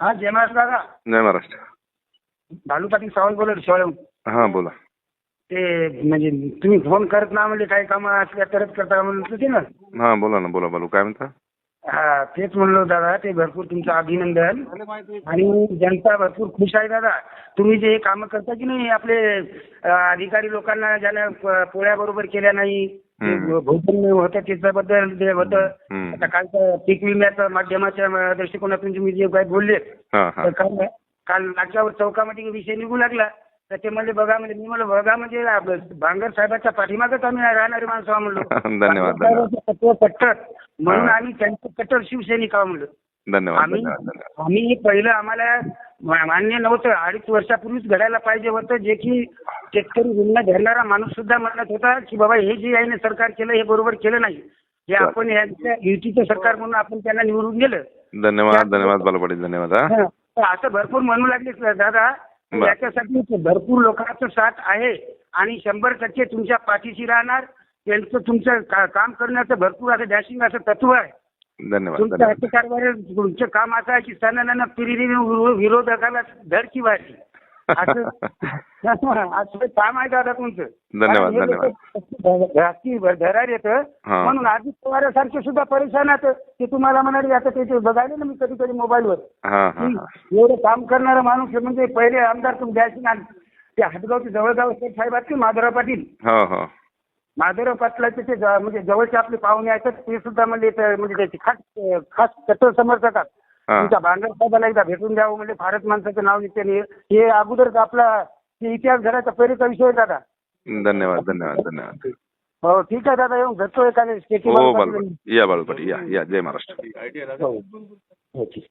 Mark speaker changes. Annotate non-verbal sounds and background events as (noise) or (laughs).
Speaker 1: हा जय महाराज दादा
Speaker 2: जय महाराष्ट्र
Speaker 1: भालू पाटील सावंत बोलत शिवाळून
Speaker 2: हा बोला.
Speaker 1: ते म्हणजे तुम्ही फोन करत ना म्हणजे काही कामं असल्या तरच करता म्हणत होते ना?
Speaker 2: हा बोला ना बोला बालू काय म्हणता?
Speaker 1: हा तेच म्हणलो दादा ते भरपूर तुमचं अभिनंदन. आणि जनता भरपूर खुश आहे दादा. तुम्ही जे कामं करता की नाही आपले अं, अधिकारी लोकांना ज्याला प- पोळ्या बरोबर केल्या नाही भोजन होतं त्याच्याबद्दल होतं. आता कालचं पीक विम्याच्या माध्यमाच्या दृष्टिकोनातून तुम्ही जे काही बोलले तर काल काल नाक्यावर चौकामध्ये विषय निघू लागला. तर ते म्हणले बघा म्हणजे मी म्हणलं बघा म्हणजे भांगर साहेबाच्या पाठीमागच आम्ही राहणारे माणसं म्हणलो. (laughs)
Speaker 2: धन्यवाद,
Speaker 1: कट्टर म्हणून. आम्ही त्यांचं कट्टर शिवसैनिक म्हणलं. आम्ही आम्ही हे पहिलं आम्हाला मान्य नव्हतं. अडीच वर्षापूर्वीच घडायला पाहिजे होतं जे की शेतकरी गुन्हा धरणारा माणूस सुद्धा म्हणत होता की बाबा हे जे आहे ना सरकार केलं हे बरोबर केलं नाही. हे. आपण यांच्या युतीचं सरकार म्हणून आपण त्यांना निवडून गेलं.
Speaker 2: धन्यवाद धन्यवाद बालू पाटील धन्यवाद
Speaker 1: असं भरपूर म्हणू लागले दादा.
Speaker 2: बरं.
Speaker 1: याच्यासाठी भरपूर लोकांचं साथ आहे आणि शंभर टक्के तुमच्या पाठीशी राहणार. त्यांचं तुमचं काम करण्याचं भरपूर असं डॅशिंग असं तत्व आहे.
Speaker 2: धन्यवाद
Speaker 1: तुमच्या
Speaker 2: धन्यवाद.
Speaker 1: तुमचं काम असं आहे की सणानं पिढीने विरोधकाला धर की वाटली असं (laughs) असं काम आहे दादा तुमचं.
Speaker 2: धन्यवाद, धन्यवाद.
Speaker 1: धरार येतं.
Speaker 2: हा.
Speaker 1: म्हणून अजित पवारासारखे सुद्धा परेशान आहेत ते तुम्हाला म्हणाले आता ते ते बघायला ना मी कधी कधी मोबाईलवर.
Speaker 2: हा हा हा.
Speaker 1: एवढं काम करणारा माणूस आहे म्हणजे पहिले आमदार तुम द्यायचे ना. ते हातगावचे जवळगाव साहेब आहेत की पाटील?
Speaker 2: हो हो.
Speaker 1: माधवराव पाटलाचे ते ज- म्हणजे जवळचे आपले पाहुणे आहेत ते सुद्धा म्हणजे ते- म्हणजे त्याचे खास खास कट्टर समर्थक आहेत.
Speaker 2: हा.
Speaker 1: तुमच्या भांडर साहेबाला एकदा भेटून द्यावं म्हणजे भारत माणसाचं नाव निघते नाही. हे अगोदर आपला हे इतिहास घडायचा पहिलेचा विषय आहे दादा
Speaker 2: धन्यवाद धन्यवाद धन्यवाद.
Speaker 1: हो ठीक आहे दादा येऊन भेटतो एखाद्या
Speaker 2: हो या बालू पाटील या या. जय महाराष्ट्र.
Speaker 1: हो हो, ठीक.